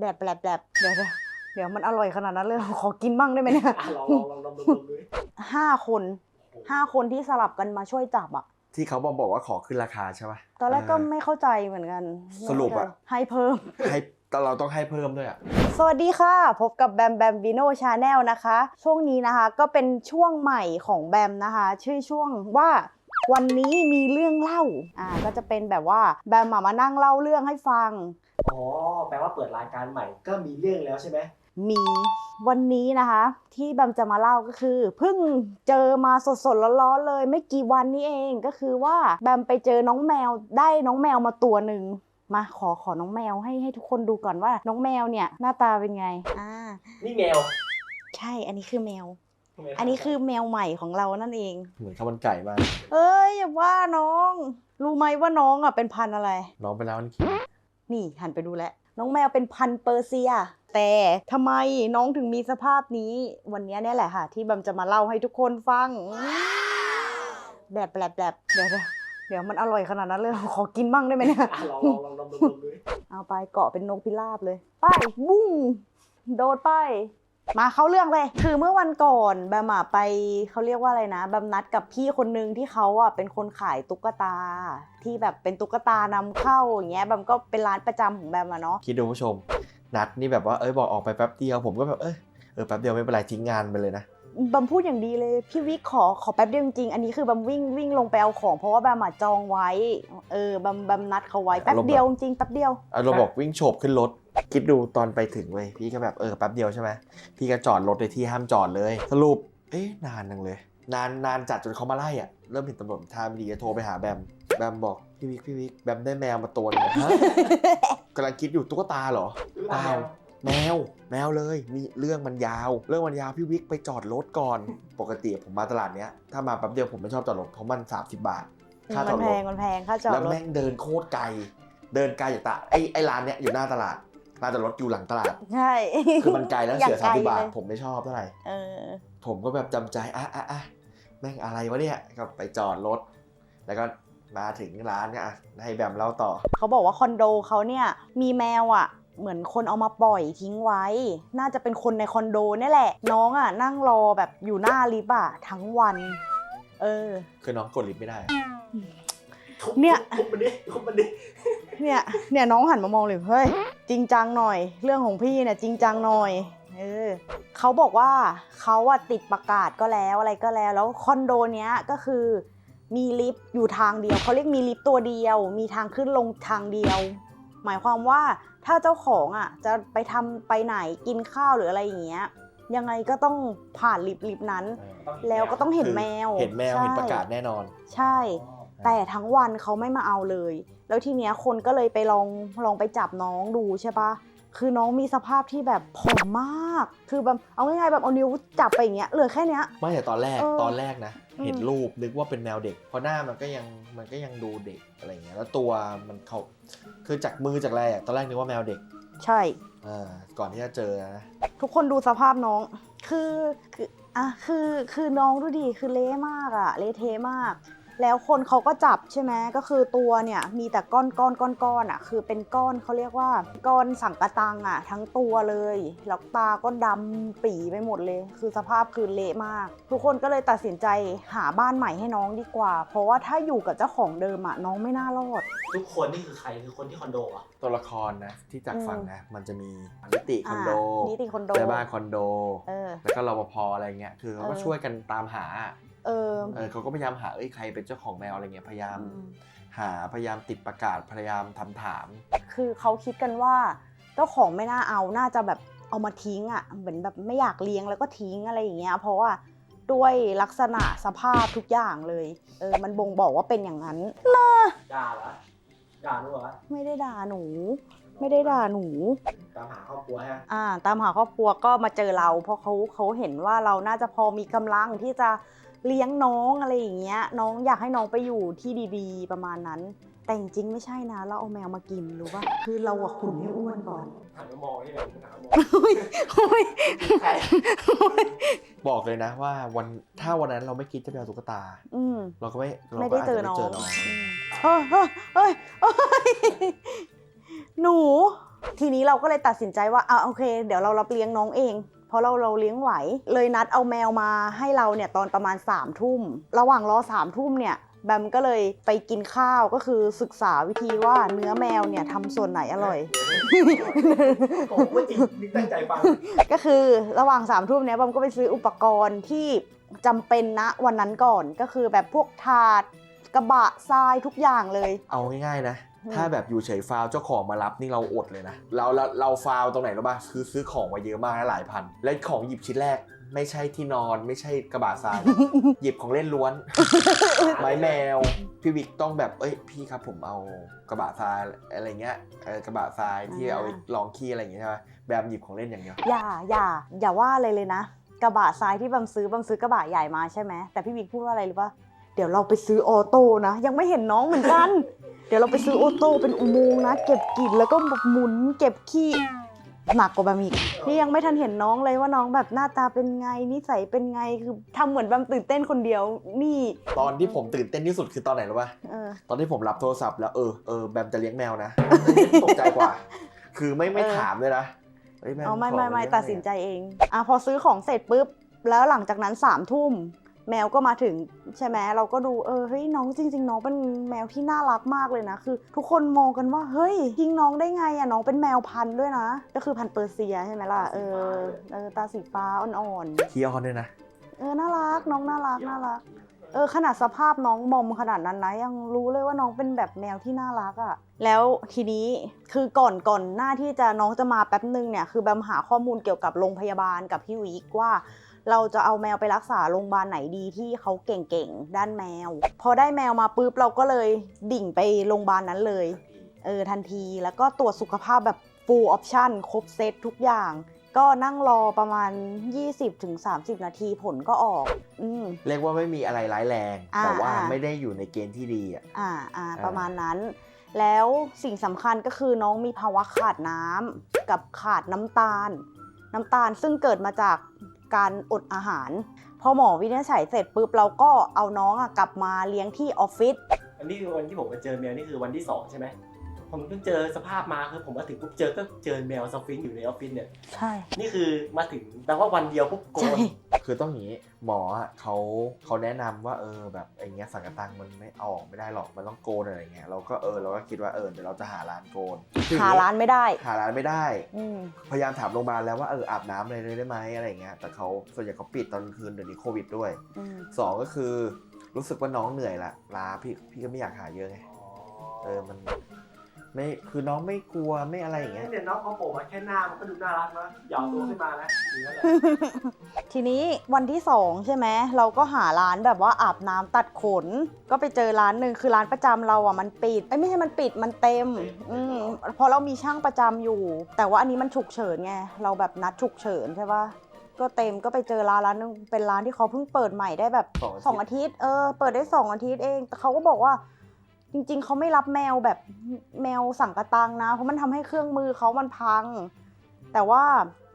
แบบแบบแบบเดี๋ยวเดี๋ยวเดี๋ยวมันอร่อยขนาดนั้นเลยขอกินบ้างได้ไหมเนี่ยอะลองลองลองลองดูลองดูดิห้าคนห้าคนที่สลับกันมาช่วยจับอะที่เขาบอกบอกว่าขอขึ้นราคาใช่ปะตอนแรกก็เไม่เข้าใจเหมือนกันสรุปอะให้เพิ่มให้แต่เราต้องให้เพิ่มด้วยอะสวัสดีค่ะ พบกับแบมแบมบิโนชาแนลนะคะ ช่วงนี้นะคะก็เป็นช่วงใหม่ของแบมนะคะ ชื่อช่วงว่าวันนี้มีเรื่องเล่า อ่า ก็จะเป็นแบบว่าแบมอะมานั่งเล่าเรื่องให้ฟัง อ๋อ แปลว่าเปิดรายการใหม่ก็มีเรื่องแล้วใช่ไหม มีวันนี้นะคะ ที่แบมจะมาเล่าก็คือเพิ่งเจอมาสดๆร้อนๆเลย ไม่กี่วันนี้เองก็คือว่าแบมไปเจอน้องแมวได้น้องแมวมาตัวหนึ่งมาขอขอน้องแมวให้ให้ทุกคนดูก่อนว่า น้องแมวเนี่ยหน้าตาเป็นไงอ่านี่แมวใช่อันนี้คือแมว ทำไมอันนี้คือแมวใหม่ของเรานั่นเอง เหมือนข้าวมันไก่มากเอ้ยอย่าว่าน้อง รู้ไหมว่าน้องอะเป็นพันธุ์อะไร น้องไปแล้วนี่คิด นี่หันไปดูแลวน้องแมวเป็นพันธุ์เปอร์เซีย แต่ทำไมน้องถึงมีสภาพนี้ วันนี้เนี่ยแหละค่ะ ที่แบมจะมาเล่าให้ทุกคนฟัง แบบแบบแบบเดี๋ยวเดี๋ยวเดี๋ยวมันอร่อยขนาดนั้นเลยขอกินบ้างได้ไหมเนี่ยอะลองลองลองลองดูลองดูดิเอาไปเกาะเป็นนกพิราบเลย ไปบุ้งโดดไป มาเข้าเรื่องเลย คือเมื่อวันก่อนแบมอะไปเขาเรียกว่าอะไรนะแบมนัดกับพี่คนนึงที่เขาอะเป็นคนขายตุ๊กตา ที่แบบเป็นตุ๊กตานำเข้าอย่างเงี้ยแบมก็เป็นร้านประจำของแบมอะเนาะคิดดูผู้ชม นัดนี่แบบว่าเอ้ยบอกออกไปแป๊บเดียวผมก็แบบเออเออแป๊บเดียวไม่เป็นไรทิ้งงานไปเลยนะบัมพูดอย่างดีเลย พี่วิกขอขอแป๊บเดียวจริงๆอันนี้คือบัมวิ่งวิ่งลงไปเอาของเพราะว่าแบมอะจองไว้เออบัมบัมนัดเขาไว้แป๊บเดียวจริงๆแป๊บเดียวเอาเราบอกวิ่งโฉบขึ้นรถ คิดดูตอนไปถึงเว้ยพี่ก็แบบเออแป๊บเดียวใช่ไหมพี่ก็จอดรถในที่ห้ามจอดเลย สรุป เอ๊ะนานจังเลย นานนานจัดจนเขามาไล่อะเริ่มเห็นตำรวจท่าไม่ดีก็โทรไปหาแบมแบมบอกพี่วิกพี่วิกแบมได้แมวมาตัวหนึงฮะกำลังคิดอยู่ตุ๊กตาเหรอหรือเปล่าแมวแมวเลยมีเรื่องมันยาว เรื่องมันยาวพี่วิกไปจอดรถก่อน ปกติผมมาตลาดเนี้ยถ้ามาแป๊บเดียวผมไม่ชอบจอดรถเพราะมัน 30 บาท ค่าจมัอนดแพรถงมันแพงค่าจอดแล้วรถแม่งเดินโคตรไกล เดินไกลจากตลาดไอ้ไอ้ร้านเนี้ยอยู่หน้าตลาด ร้านจอดรถอยู่หลังตลาด ใช่ คือมันไกลแล้วอยากเสียไกลสามสิบบาทเลยผมไม่ชอบเท่าไหร่เออ ผมก็แบบจำใจอะอะอะแม่งอะไรวะเนี่ยก็ไปจอดรถ แล้วก็มาถึงร้านเนี่ยอะให้แบมเล่าต่อ เขาบอกว่าคอนโดเขาเนี่ยมีแมวอะ เหมือนคนเอามาปล่อยทิ้งไว้ น่าจะเป็นคนในคอนโดนี่แหละ น้องอะนั่งรอแบบอยู่หน้าลิฟต์อะทั้งวัน เออ คือน้องกดลิฟต์ไม่ได้ทุบ เนี่ย ทุบมันดิทุบมันดิเนี่ย เนี่ยน้องหันมามองเลยเฮ้ยจริงจังหน่อย เรื่องของพี่เนี่ยจริงจังหน่อยเออเขาบอกว่าเขาอะติดประกาศก็แล้วอะไรก็แล้ว แล้วคอนโดเนี้ยก็คือมีลิฟต์อยู่ทางเดียวเขาเรียกมีลิฟต์ตัวเดียว มีทางขึ้นลงทางเดียว หมายความว่าถ้าเจ้าของอะจะไปทำไปไหนกินข้าวหรืออะไรอย่างเงี้ยยังไงก็ต้องผ่านลิฟต์ลิฟต์นั้น แล้วก็ต้องเห็นแมวเห็นแมวใช่เห็นประกาศแน่นอน ใช่ แต่ทั้งวันเขาไม่มาเอาเลย แล้วทีเนี้ยคนก็เลยไปลองลองไปจับน้องดูใช่ปะคือน้องมีสภาพที่แบบผอมมาก คือแบบเอาง่ายๆแบบเอานิ้วจับไปอย่างเงี้ยเหลือแค่เนี้ย ไม่แต่ตอนแรกเออตอนแรกนะ อืม เห็นรูปนึกว่าเป็นแมวเด็ก เพราะหน้ามันก็ยังมันก็ยังดูเด็กอะไรเงี้ยแล้วตัวมันเขาคือจากมือจากอะไรอะตอนแรกนึกว่าแมวเด็กใช่ อ่าก่อนที่จะเจอนะทุกคนดูสภาพน้อง คือคืออะคือคือน้องดูดิคือเละมากอะเละเทะมาก แล้วคนเขาก็จับใช่ไหมก็คือตัวเนี่ยมีแต่ก้อนก้อนก้อนก้อนอะคือเป็นก้อนเขาเรียกว่าก้อนสังกะตังอะทั้งตัวเลยแล้วตาก็ดำปีไปหมดเลย คือสภาพคือเละมาก ทุกคนก็เลยตัดสินใจหาบ้านใหม่ให้น้องดีกว่า เพราะว่าถ้าอยู่กับเจ้าของเดิมอะน้องไม่น่ารอด ทุกคนนี่คือใครคือคนที่คอนโดอะตัวละครนะที่จากอืมฝั่งนะมันจะมีนิติคอนโดอ่านิติคอนโดแม่บ้านคอนโดเออแล้วก็รปภอะไรเงี้ยคือเขาก็เออช่วยกันตามหา เออเออเขาก็พยายามหาเอ้ยใครเป็นเจ้าของแมวอะไรเงี้ยพยายามอืมหาพยายามติดประกาศพยายามทำถาม คือเขาคิดกันว่าเจ้าของไม่น่าเอาน่าจะแบบเอามาทิ้งอะเหมือนแบบไม่อยากเลี้ยงแล้วก็ทิ้งอะไรอย่างเงี้ยเพราะว่าด้วยลักษณะสภาพทุกอย่างเลยเออมันบ่งบอกว่าเป็นอย่างนั้นด่าเหรอด่าหนูเหรอไม่ได้ด่าหนู ไม่ได้ด่าหนู ตามหาครอบครัวฮะอ่า ตามหาครอบครัวก็มาเจอเรา เพราะเขาเขาเห็นว่าเราน่าจะพอมีกำลังที่จะ เลี้ยงน้องอะไรอย่างเงี้ย น้องอยากให้น้องไปอยู่ที่ดีๆ ประมาณนั้น แต่จริงๆไม่ใช่นะ เราเอาแมวมากินรู้ป่ะคือเราอะขุนให้อ้วนก่อนหันมามองนี่เลยหันมามองเฮ้ยเฮ้ยใครบอกเลยนะว่าวันถ้าวันนั้นเราไม่คิดจะไปเอาตุ๊กตา อืม เราก็ไม่ราไม่ก็ได้อาจเจอจะน้องเจอน้องอืมเฮ้ยเฮ้ยเฮ้ยเฮ้ยหนู ทีนี้เราก็เลยตัดสินใจว่าอะโอเค เดี๋ยวเรารับเลี้ยงน้องเองเพ ราะเราเราเลี้ยงไหว เลยนัดเอาแมวมาให้เราเนี่ยตอนประมาณ3ามทุ่ม ระหว่างรอ3ามทุ่มเนี่ยแบมก็เลยไปกินข้าวก็คือศึกษาวิธีว่าเนื้อแมวเนี่ยทำส่วนไหนอร่อย ผมว่าจริงนึกตั้งใจฟังก็คือระหว่างสามทุ่มเนี้ยบอมก็ไปซื้ออุปกรณ์ที่จำเป็นนะวันนั้นก่อนก็คือแบบพวกถาดกระบะทรายทุกอย่างเลย เอาง่ายๆนะอืม ถ้าแบบอยู่เฉยฟาวเจ้าของมารับนี่เราอดเลยนะ เราเราเราฟาวตรงไหนรู้ป่ะคือซื้อของมาเยอะมากนะหลายพัน และของหยิบชิ้นแรกไม่ใช่ที่นอนไม่ใช่กระบะทราย หยิบของเล่นล้วน ไม้แมว พี่วิกต้องแบบเอ้ยพี่ครับผมเอากระบะทรายอะไรเงี้ยเออกระบะทรายที่เอาไว้ลองขี้อะไรอย่างเงี้ยใช่ไหมแบบหยิบของเล่นอย่างเดียวอย่าอย่าอย่าว่าอะไรเลยนะ กระบะทรายที่บอมซื้อบอมซื้อกระบะใหญ่มาใช่ไหมแต่พี่บิ๊กพูดว่าอะไรหรือปะเดี๋ยวเราไปซื้อออโต้นะ ยังไม่เห็นน้องเหมือนกัน เดี๋ยวเราไปซื้อออโต้เป็นอุโมงค์นะ เก็บกลิ่นแล้วก็แบบหมุนเก็บขี้หนักกว่าแบมอีกนี่ยังไม่ทันเห็นน้องเลยว่าน้องแบบหน้าตาเป็นไงนิสัยเป็นไงคือทำเหมือนแบมตื่นเต้นคนเดียวนี่ ตอนที่ผมตื่นเต้นที่สุดคือตอนไหนรู้ป่ะ เออ ตอนที่ผมรับโทรศัพท์แล้วเออเออแบมจะเลี้ยงแมวนะ ตกใจกว่า คือไม่ไม่เออ ถามเลยนะฮ้ยแบเอาไม่ขอไม่ไม่เลี้ยงตัดสินใจเองอะพอซื้อของเสร็จปุ๊บ แล้วหลังจากนั้นสามทุ่ม แมวก็มาถึงใช่ไหมเราก็ดูเออเฮ้ยน้องจริง ๆ น้องเป็นแมวที่น่ารักมากเลยนะ คือ ทุกคนมองกันว่าเฮ้ยทิ้งน้องได้ไงอะน้องเป็นแมวพันธุ์ด้วยนะ ก็คือพันธุ์เปอร์เซียใช่ไหมล่ะเออเออตาสีฟ้าอ่อนขี้อ้อนด้วยนะๆเออน่ารักน้องน่ารักน่ารักเออขนาดสภาพน้องมอมขนาดนั้นนะยังรู้เลยว่าน้องเป็นแบบแมวที่น่ารักอะ่ะแล้วทีนี้คือก่อนก่อนหน้าที่จะน้องจะมาแป๊บนึงเนี่ยคือแบมหาข้อมูลเกี่ยวกับโรงพยาบาลกับพี่วิกว่า เราจะเอาแมวไปรักษาโรงพยาบาลไหนดีที่เขาเก่งๆ ด้านแมว พอได้แมวมาปุ๊บเราก็เลยดิ่งไปโรงพยาบาลนั้นเลย เออทันที แล้วก็ตรวจสุขภาพแบบ full option ครบเซตทุกอย่าง ก็นั่งรอประมาณ 20-30 นาทีผลก็ออก อืม เรียกว่าไม่มีอะไรร้ายแรง อ่าแต่ว่าอ่า ไม่ได้อยู่ในเกณฑ์ที่ดีอะ อ่าอ่าอ่าประมาณนั้น แล้วสิ่งสำคัญก็คือน้องมีภาวะขาดน้ำกับขาดน้ำตาล น้ำตาลซึ่งเกิดมาจาก การอดอาหาร พอหมอวินิจฉัยเสร็จปุ๊บเราก็เอาน้องอะกลับมาเลี้ยงที่ออฟฟิศอันนี้คือวันที่ผมมาเจอแมวนี่คือวันที่สองใช่ไหมผมเพิ่งเจอสภาพมาคือผมมาถึงปุ๊บเจอก็เจอแมวสฟิงค์อยู่ในออฟฟิศเนี่ย ใช่ นี่คือมาถึงแปลว่าวันเดียวปุ๊บโกใช่น คือต้องอย่างนี้หมออะเขาเขาแนะนำว่าเออแบบอย่างเงี้ยสังกะตังมันไม่เอาออกไม่ได้หรอกมันต้องโกนอะไรเงี้ยเราก็เออเราก็คิดว่าเออเดี๋ยวเราจะหาร้านโกนหาร้านไม่ได้ หาร้านไม่ได้อืมพยายามถามโรงพยาบาลแล้วว่าเอออาบน้ำอะไรเลยได้ไหมอะไรเงี้ยแต่เขาส่วนใหญ่เขาปิดตอนกลางคืนเดี๋ยวนี้โควิดด้วยอืมสองก็คือรู้สึกว่าน้องเหนื่อยละลาพี่พี่ก็ไม่อยากหาเยอะไงเออมัน ไม่คือน้องไม่กลัวไม่อะไรอย่างเงี้ย เนี่ยน้องเขาโผล่มาแค่หน้ามันก็ดูน่ารักนะหยอกตัวขึ้นมานะอย่างนั้นแหละทีนี้วันที่สองใช่ไหมเราก็หาร้านแบบว่าอาบน้ำตัดขน ก็ไปเจอร้านหนึ่งคือร้านประจำเราอะมันปิดเอ้ยไม่ใช่มันปิดมันเต็มอืมเพราะเรามีช่างประจำอยู่ แต่ว่าอันนี้มันฉุกเฉินไงเราแบบนัดฉุกเฉินใช่ปะก็เต็มก็ไปเจอร้านร้านหนึงเป็นร้านที่เขาเพิ่งเปิดใหม่ได้แบบสองอาทิตย์ สองอาทิตย์เออเปิดได้สองอาทิตย์เองแต่เขาก็บอกว่า จริง ๆ เขาไม่รับแมวแบบแมวสั่งกระตังนะ เพราะมันทำให้เครื่องมือเขามันพัง แต่ว่า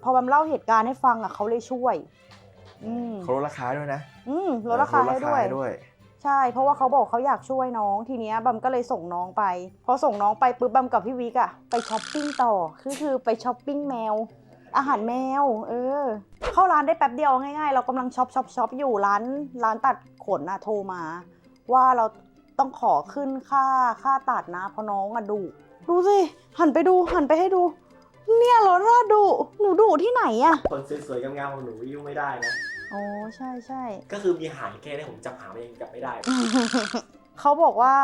พอบัมเล่าเหตุการณ์ให้ฟังอะเขาเลยช่วยอืมเขาลดราคาด้วยนะ อืมลดราคาให้ด้วยลด้วย ใช่ เพราะว่าเขาบอกเขาอยากช่วยน้องทีเนี้ยบัมก็เลยส่งน้องไป พอส่งน้องไปปุ๊บบัมกับพี่วิกอะไปช้อปปิ้งต่อคือคือไปช้อปปิ้งแมว อาหารแมว เออ เข้าร้านได้แป๊บเดียวง่ายๆ เรากำลังช็อปช็อปช็อปอยู่ร้านร้านตัดขนอะโทรมา ว่าเรา ต้องขอขึ้นค่าค่าตัดนะเพราะน้องอะดุดูสิหันไปดูหันไปให้ดู เนี่ยเหรอน่าดุหนูดุที่ไหนอะคนสวยๆงามๆของหนูยุ่งไม่ได้นะ โอ้ใช่ใช่ก็คือมีหางแค่นี้ผมจับหางเองจับไม่ได้ เขาบอกว่า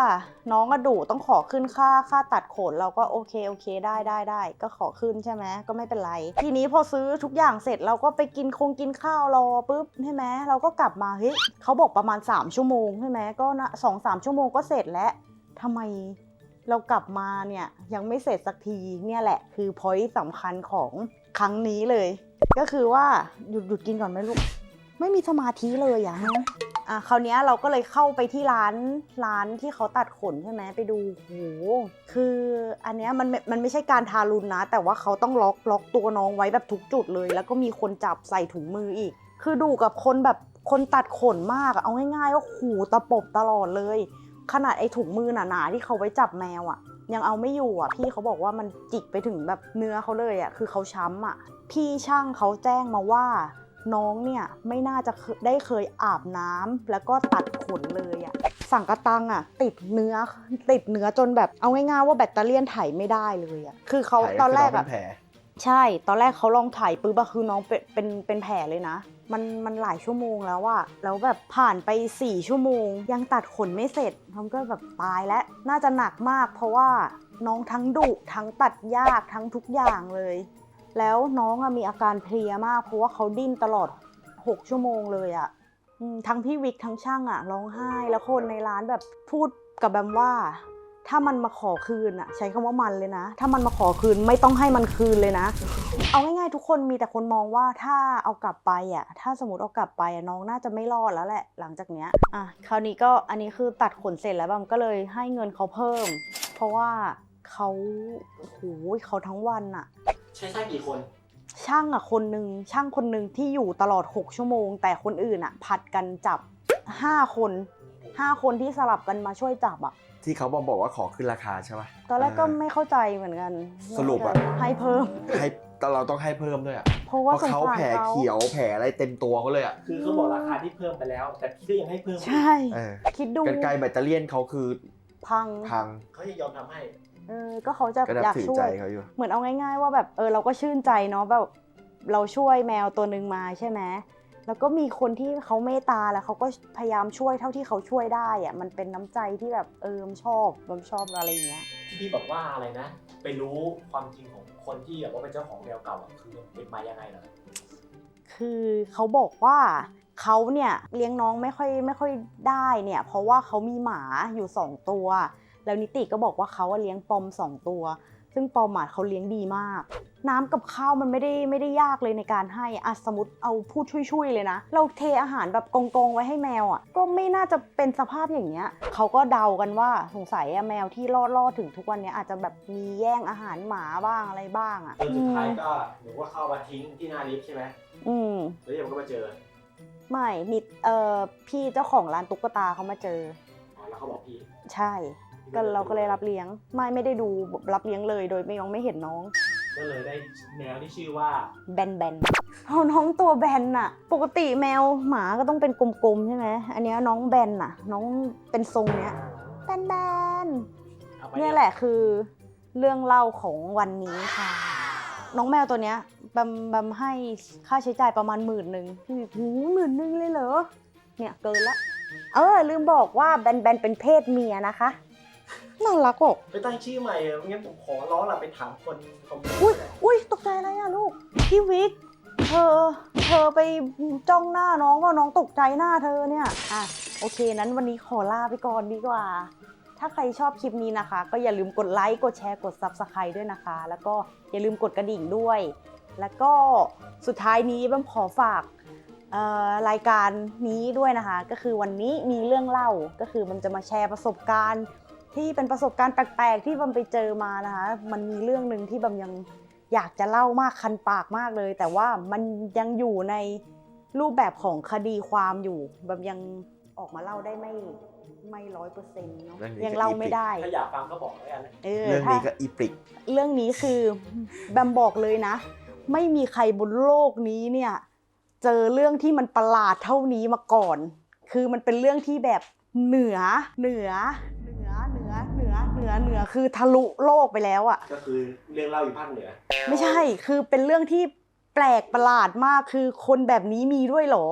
น้องกระดูต้องขอขึ้นค่าค่าตัดขนเราก็โอเคโอเคได้ได้ได้ก็ขอขึ้นใช่ไหมก็ไม่เป็นไร ทีนี้พอซื้อทุกอย่างเสร็จเราก็ไปกินคงกินข้าวรอปุ๊บใช่ไหมเราก็กลับมาเฮ้ยเขาบอกประมาณ 3 ชั่วโมงใช่ไหมก็นะสองสามชั่วโมงก็เสร็จแล้วทำไมเรากลับมาเนี่ยยังไม่เสร็จสักทีเนี่ยแหละคือพอยต์สำคัญของครั้งนี้เลย ก็คือว่าหยุดหยุดกินก่อนไหมลูก ไม่มีสมาธิเลยอะฮะ อะคราวเนี้ยเราก็เลยเข้าไปที่ร้านร้านที่เขาตัดขนใช่ไหมไปดูโหคืออันเนี้ยมันมันไม่ใช่การทารุณนะ แต่ว่าเขาต้องล็อกล็อกตัวน้องไว้แบบทุกจุดเลย แล้วก็มีคนจับใส่ถุงมืออีก คือดูกับคนแบบคนตัดขนมากเอาง่ายๆว่าหูตะปบตลอดเลย ขนาดไอ้ถุงมือหนาๆที่เขาไว้จับแมวอะยังเอาไม่อยู่อะพี่เขาบอกว่ามันจิกไปถึงแบบเนื้อเขาเลยอะคือเขาช้ำอะ พี่ช่างเขาแจ้งมาว่า น้องเนี่ยไม่น่าจะเคได้เคยอาบน้ำแล้วก็ตัดขนเลยอะสั่งกระตังอะติดเนื้อติดเนื้อจนแบบเอาง่ายๆว่าแบตเตอรี่ยนไถไม่ได้เลยอะคือเขาถ่ายตอนแรกคือะเป็แผลใช่ ตอนแรกเขาลองถ่ายปุ๊บอะคือน้องเป็นเป็นเป็นแผลเลยนะ มันมันหลายชั่วโมงแล้วอะแล้วแบบผ่านไป 4 ชั่วโมง ยังตัดขนไม่เสร็จทอมก็แบบตายแล้ว น่าจะหนักมาก เพราะว่าน้องทั้งดุทั้งตัดยากทั้งทุกอย่างเลย แล้วน้องอะมีอาการเพลียมาก เพราะว่าเขาดิ้นตลอด 6 ชั่วโมงเลยอะทั้งพี่วิกทั้งช่างอะร้องไห้แล้วคนในร้านแบบพูดกับแบมว่า ถ้ามันมาขอคืนอะใช้คำว่ามันเลยนะ ถ้ามันมาขอคืนไม่ต้องให้มันคืนเลยนะ เอาง่ายๆทุกคนมีแต่คนมองว่าถ้าเอากลับไปอะถ้าสมมติเอากลับไปอะน้องน่าจะไม่รอดแล้วแหละ หลังจากเนี้ยอะคราวนี้ก็อันนี้คือตัดขนเสร็จแล้วบัมก็เลยให้เงินเขาเพิ่ม เพราะว่าเขาโอ้โหเขาทั้งวันอะ ใช้ช่างกี่คน ช่างอะคนหนึ่งช่างคนหนึ่งที่อยู่ตลอด 6 ชั่วโมง แต่คนอื่นอะผัดกันจับ 5 คน 5 คนที่สลับกันมาช่วยจับอะ ที่เขาบอกบอกว่าขอขึ้นราคาใช่ไหมตอนแรกก็เออไม่เข้าใจเหมือนกันสรุปอะ ให้เพิ่ม ให้แต่เราต้องให้เพิ่มด้วยอะเพราะเพว่าราะสงเขาสารแผลเขาเขียวแผลอะไรเต็มตัวเขาเลยอะคือเขาบอกราคาที่เพิ่มไปแล้ว แต่พี่ก็ยังให้เพิ่มอีกใช่ เออคิดดูกันไกลแบตเตอรี่ยนเขาคือพัง พังเขาจะยอมทำให้ เออก็เขาจะก็นับอยากถือช่วใจย เขาอยู่ เหมือนเอาง่าย ๆ ว่าแบบเออเราก็ชื่นใจเนาะแบบเราช่วยแมวตัวหนึ่งมาใช่ไหมแล้วก็มีคนที่เขาเมตตาแล้วเขาก็พยายามช่วยเท่าที่เขาช่วยได้อะมันเป็นน้ำใจที่แบบเออมันชอบมันชอบอะไรอย่างเงี้ย ที่พี่บอกว่าอะไรนะ ไปรู้ความจริงของคนที่แบบว่าเป็นเจ้าของแมวเก่าอะคือเป็นมายังไงเหรอคือเขาบอกว่าเขาเนี่ยเลี้ยงน้องไม่ค่อยไม่ค่อยได้เนี่ย เพราะว่าเขามีหมาอยู่สองตัว แล้วนิติก็บอกว่าเขาอะเลี้ยงปอมสองตัว ซึ่งปอมอะเขาเลี้ยงดีมาก น้ำกับข้าวมันไม่ได้ไม่ได้ยากเลยในการให้อะสมมติเอาพูดช่วยๆเลยนะ เราเทอาหารแบบกองๆไว้ให้แมวอะก็ไม่น่าจะเป็นสภาพอย่างเงี้ยเขาก็เดากันว่าสงสัยอะแมวที่รอดรอดถึงทุกวันเนี้ยอาจจะแบบมีแย่งอาหารหมาบ้างอะไรบ้างอะจนสุดท้ายก็หนูว่าเข้ามาทิ้งที่หน้าลิฟต์ใช่ไหมอืมแล้วเดี๋ยวมันก็มาเจอไม่นิดเอ่อพี่เจ้าของร้านตุ๊กตาเขามาเจออ๋อแล้วเขาบอกพี่ ใช่ ก็เราก็เลยรับเลี้ยง ไม่ไม่ได้ดูรับเลี้ยงเลย โดยไม่ยังไม่เห็นน้อง ก็เลยได้แมวที่ชื่อว่า แบนแบนเพราะน้องตัวแบนน่ะ ปกติแมวหมาก็ต้องเป็นกลมๆใช่ไหมอันเนี้ยน้องแบนน่ะ น้องเป็นทรงเนี้ยแบนแบนเอาไปเนี่ยแหละคือเรื่องเล่าของวันนี้ค่ะ น้องแมวตัวเนี้ยแบมแบมให้ค่าใช้จ่ายประมาณหมื่นหนึ่งพี่วิหูหมื่นหนึ่งเลยเหรอเนี่ยเกินละ เออลืมบอกว่าแบนแบนเป็นเพศเมียนะคะ น่ารักอะไปตั้งชื่อใหม่เออไม่งั้นผมขอร้องละไปถามคนคอมเมนต์อุ้ยอุ้ยตกใจอะไรอะลูกพี่วิก เธอ เธอไปจ้องหน้าน้องว่าน้องตกใจหน้าเธอเนี่ยอะโอเคนั้นวันนี้ขอลาไปก่อนดีกว่า ถ้าใครชอบคลิปนี้นะคะ ก็อย่าลืมกดไลค์กดแชร์กด Subscribe ด้วยนะคะ แล้วก็อย่าลืมกดกระดิ่งด้วย แล้วก็สุดท้ายนี้บ้มขอฝากเอ่อรายการนี้ด้วยนะคะ ก็คือวันนี้มีเรื่องเล่าก็คือมันจะมาแชร์ประสบการณ์ ที่เป็นประสบการณ์แปลกๆ ที่บัมไปเจอมานะคะ มันมีเรื่องหนึ่งที่บัมยังอยากจะเล่ามากคันปากมากเลย แต่ว่ามันยังอยู่ในรูปแบบของคดีความอยู่บัมยังออกมาเล่าได้ไม่ไม่ร้อยเปอร์เซ็นต์เนาะเรื่องนี้ยังก็เล่าอีพิกไม่ได้ถ้าอยากฟังก็บอกแล้วกันเออเรื่องถ้านี้ก็อีปริก เรื่องนี้คือแบมบอกเลยนะ ไม่มีใครบนโลกนี้เนี่ย เจอเรื่องที่มันประหลาดเท่านี้มาก่อน คือมันเป็นเรื่องที่แบบเหนือเหนือเหนือเหนือ เหนือเหนือเหนือคือทะลุโลกไปแล้วอะก็คือเรื่องเล่าอยู่ภาคเหนือ ไม่ใช่คือเป็นเรื่องที่แปลกประหลาดมากคือคนแบบนี้มีด้วยเหรอ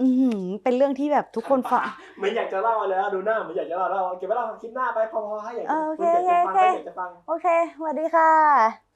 อือหือเป็นเรื่องที่แบบทุกคนฟังเหมือนอยากจะเล่าแล้วดูหน้าเหมือนอยากจะเล่าแล้วเก็บไว้เล่าคลิปหน้าไปพอๆให้อยากเออโอเคคุณอยากจะฟังโอเคก็อยากจะฟังโอเคสวัสดีค่ะ